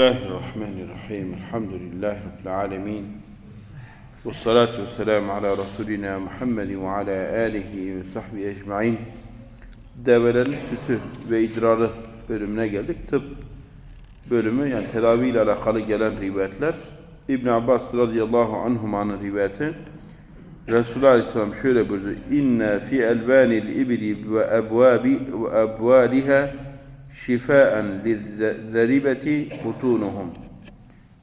Bismillahirrahmanirrahim. Elhamdülillahi Rabbil alemin. Ve salatu ve selamu ala Resulina Muhammedin ve ala alihi ve sahbihi ecmain. Develerin sütü ve idrarı bölümüne geldik. Tıp bölümü yani tedavi ile alakalı gelen rivayetler. İbn Abbas radıyallahu anhumanın rivayeti. Resulullah Aleyhisselam şöyle buyurdu. İnne fi elbanil ibli ve ebvabi ve ebvaliha şifaen lizzeribeti butunuhum.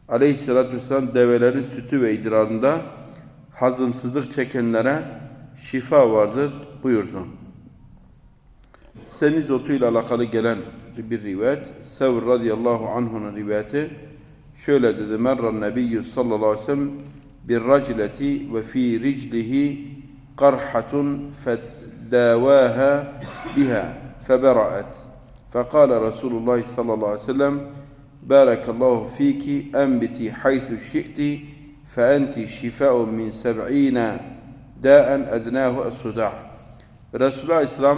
Aleyhisselatü Vesselam develerin sütü ve idrarında hazımsızlık çekenlere şifa vardır buyurdu. Semiz otuyla alakalı gelen bir rivayet. Sevr radıyallahu anh'un rivayeti şöyle dedi. Merran nebiyyü sallallahu aleyhi ve sellem bir racileti ve fi riclihi qarhatun fedavaha biha febera'et. Fekale Resulullah sallallahu aleyhi ve sellem Barakallahu fiki enbiti haythu şi'ti fe enti şifa'un min seb'ine da'en ednâhu es-sudah. Resulullah Aleyhisselam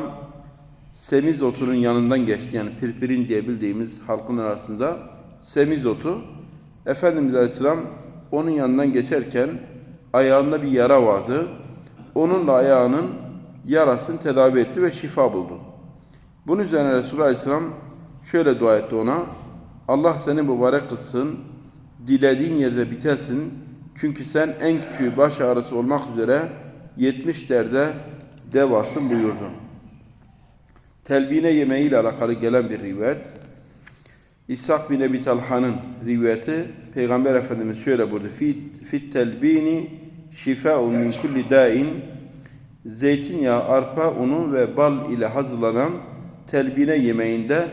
semizotunun yanından geçti. Yani pirpirin diye bildiğimiz halkın arasında semizotu. Efendimiz Aleyhisselam onun yanından geçerken ayağında bir yara vardı. Onunla ayağının yarasını tedavi etti ve şifa buldu. Bunun üzerine Resulullah Aleyhisselam şöyle dua etti ona. Allah seni mübarek kılsın, dilediğin yerde bitersin. Çünkü sen en küçüğü baş ağrısı olmak üzere 70 derde devasın buyurdu. Telbine yemeğiyle alakalı gelen bir rivayet. İshak bin Ebi Talha'nın rivayeti Peygamber Efendimiz şöyle buyurdu. Fit, fit telbini şifa'un min kulli da'in zeytinyağı, arpa unu ve bal ile hazırlanan telbine yemeğinde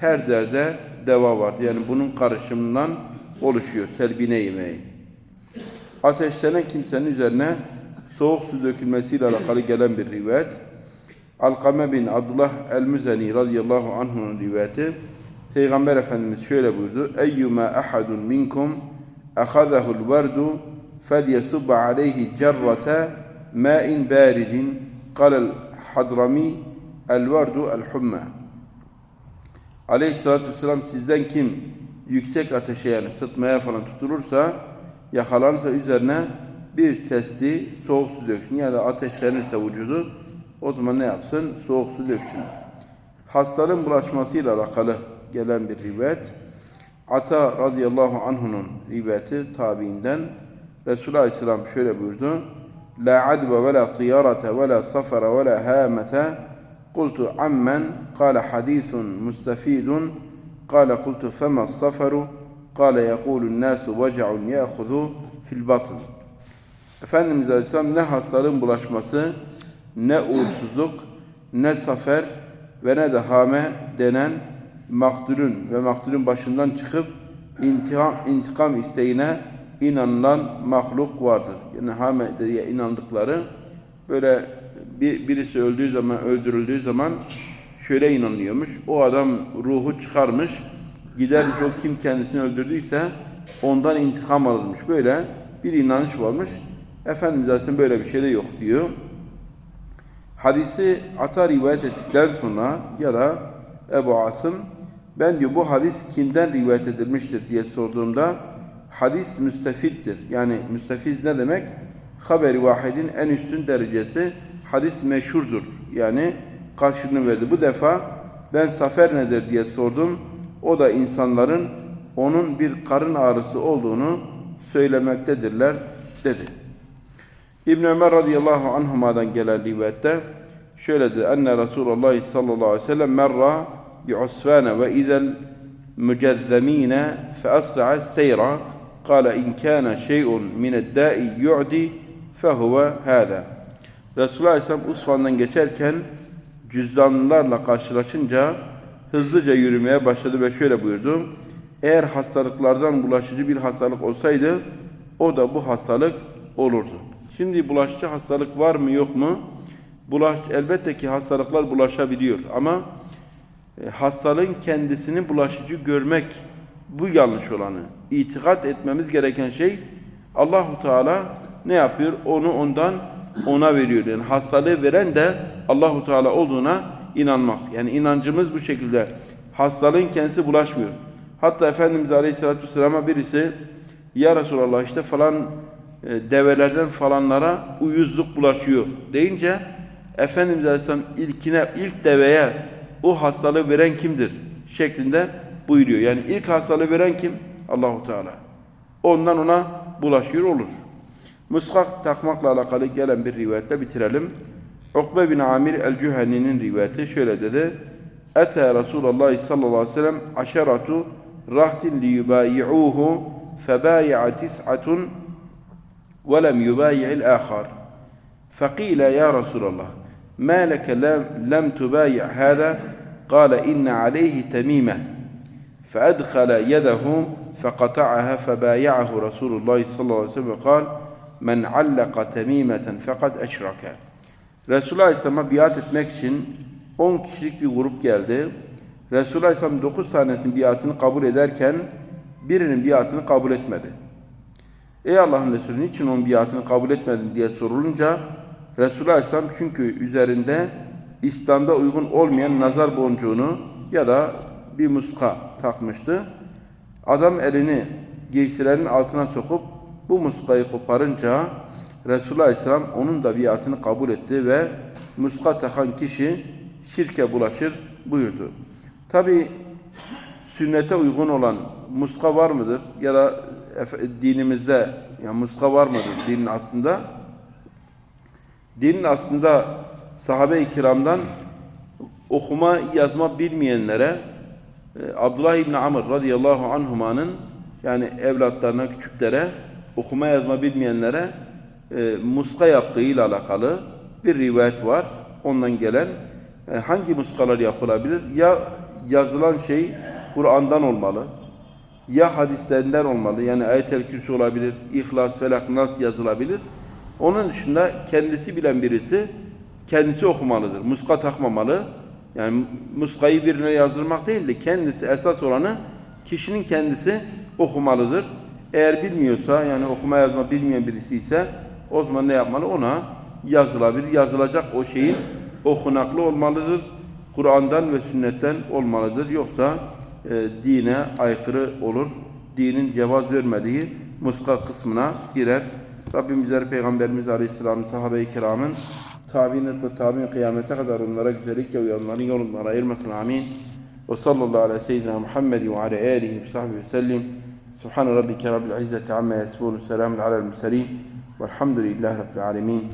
her derde deva vardı. Yani bunun karışımından oluşuyor telbine yemeği. Ateşlenen kimsenin üzerine soğuk su dökülmesiyle alakalı gelen bir rivayet. Alkame bin Abdullah el-Müzeni radıyallahu anh'un rivayeti. Peygamber Efendimiz şöyle buyurdu. Eyyuma ahadun minkum ahazahu'l verdu felyesub aleyhi cerrete ma'in baridin qala'l hadrami el-verdu el-humma. Aleyhissalatü vesselam sizden kim yüksek ateşe yani sıtmaya falan tutulursa yakalanırsa üzerine bir testi soğuk su döksün. Yani ateşlenirse vücudu o zaman ne yapsın? Soğuk su döksün. Hastalığın bulaşmasıyla alakalı gelen bir rivayet. Ata radıyallahu anh'unun rivayeti tabiinden Resulullah aleyhisselam şöyle buyurdu. La adve ve la tiyarete ve la safara ve la hamete قلت عمن قال حديث مستفيد قال قلت فما الصفر قال يقول الناس وجع يأخذ في البطن Efendimiz Aleyhisselam ne hastalığın bulaşması, ne uğursuzluk, ne safer ve ne de hame denen maktulün ve maktulün başından çıkıp intikam, intikam isteğine inanılan mahluk vardır. Yani hame diye inandıkları böyle bir, birisi öldüğü zaman, öldürüldüğü zaman şöyle inanıyormuş. O adam ruhu çıkarmış, gidermiş o kim kendisini öldürdüyse ondan intikam alırmış. Böyle bir inanış varmış. Efendimiz zaten böyle bir şey de yok diyor. Hadisi ata rivayet ettikten sonra ya da Ebu Asım ben diyor bu hadis kimden rivayet edilmiştir diye sorduğumda hadis müstefittir. Yani müstefiz ne demek? Haberi vahidin en üstün derecesi hadis meşhurdur. Yani karşılığını verdi. Bu defa ben safer nedir diye sordum. O da insanların onun bir karın ağrısı olduğunu söylemektedirler dedi. İbn Ömer radıyallahu anhuma'dan gelen rivayette şöyle dedi. Enne Resulullah sallallahu aleyhi ve sellem merra bi usfana ve izel mücezzemine fe asra'a seyra قال إن كان شيء من الداء يعدي فهو هذا Resulullah Aleyhisselam Usfan'dan geçerken cüzdanlılarla karşılaşınca hızlıca yürümeye başladı ve şöyle buyurdu. Eğer hastalıklardan bulaşıcı bir hastalık olsaydı o da bu hastalık olurdu. Şimdi bulaşıcı hastalık var mı yok mu? Bulaş, elbette ki hastalıklar bulaşabiliyor ama e, hastalığın kendisini bulaşıcı görmek bu yanlış olanı. İtikat etmemiz gereken şey Allahu Teala ne yapıyor? Onu ondan ona veriyor. Yani hastalığı veren de Allahu Teala olduğuna inanmak. Yani inancımız bu şekilde. Hastalığın kendisi bulaşmıyor. Hatta Efendimiz Aleyhisselatü Vesselam'a birisi Ya Resulallah işte falan e, develerden falanlara uyuzluk bulaşıyor deyince Efendimiz Aleyhisselam ilkine, ilk deveye o hastalığı veren kimdir? şeklinde buyuruyor. Yani ilk hastalığı veren kim? Allahu Teala. Ondan ona bulaşıyor olur. Muskak takmakla alakalı gelen bir rivayetle bitirelim. Ukbe bin Amir el-Cüheni'nin rivayeti şöyle dedi. Ete Resulullah sallallahu aleyhi ve sellem aşeratu rahtin li yubayi'uhu febayi'a tis'atun ve lem yubayi'il يا رسول الله ما لك لم, لم تبايع هذا قال إن عليه تميمة فأدخل يده فقطعها فبايعه رسول الله صلى الله عليه وسلم وقال men allaka temimeten fakat eşrake. Resulullah Aleyhisselam'a biat etmek için 10 kişilik bir grup geldi. Resulullah Aleyhisselam 9 tanesinin biatını kabul ederken birinin biatını kabul etmedi. Ey Allah'ın Resulü niçin onun biatını kabul etmedin diye sorulunca Resulullah Aleyhisselam çünkü üzerinde İslam'da uygun olmayan nazar boncuğunu ya da bir muska takmıştı. Adam elini giysilerin altına sokup bu muskayı koparınca Resulullah Aleyhisselam onun da biatını kabul etti ve muska takan kişi şirke bulaşır buyurdu. Tabi sünnete uygun olan muska var mıdır? Ya da dinimizde ya muska var mıdır dinin aslında? Dinin aslında sahabe-i kiramdan okuma yazma bilmeyenlere e, Abdullah İbni Amr radıyallahu anhumanın yani evlatlarına, küçüklere okuma yazma bilmeyenlere e, muska yaptığıyla alakalı bir rivayet var. Ondan gelen e, hangi muskalar yapılabilir? Ya yazılan şey Kur'an'dan olmalı ya hadislerinden olmalı. Yani ayet-el olabilir, İhlas, Felak, Nas yazılabilir. Onun dışında kendisi bilen birisi kendisi okumalıdır. Muska takmamalı. Yani muskayı birine yazdırmak değil de kendisi esas olanı kişinin kendisi okumalıdır. Eğer bilmiyorsa yani okuma yazma bilmeyen birisi ise o zaman ne yapmalı? Ona yazılabilir. Yazılacak o şeyin okunaklı olmalıdır. Kur'an'dan ve sünnetten olmalıdır. Yoksa e, dine aykırı olur. Dinin cevaz vermediği muska kısmına girer. Rabbim bizleri Peygamberimiz Aleyhisselam'ın sahabe-i kiramın tabi'in ve tabi'in kıyamete kadar onlara güzellikle uyanların yolundan ayırmasın. Amin. Ve sallallahu ala seyyidina Muhammed ve ala alihi ve sahbihi ve. Subhan rabbike rabbil izzeti amma yasifun. Selamun alel murselin. Velhamdülillahi rabbil alemin.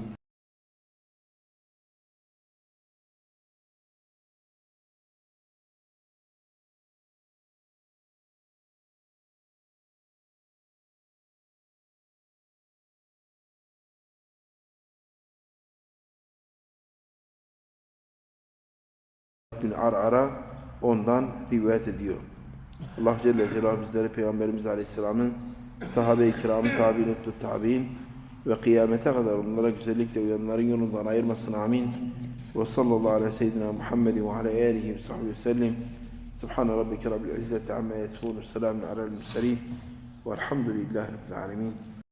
bin Ar'ara ondan rivayet ediyor. Allah Celle Celaluhu bizleri Peygamberimiz Aleyhisselam'ın sahabe-i kiramın tabi'in tabi'in ve kıyamete kadar onlara güzellikle uyanların yolundan ayırmasın amin. Ve sallallahu aleyhi ve seyyidina Muhammed ve ala alihi ve sahbihi sellim. Subhane rabbike rabbil izzeti amma yasifun ve selamun alel murselin. Velhamdülillahi rabbil alemin.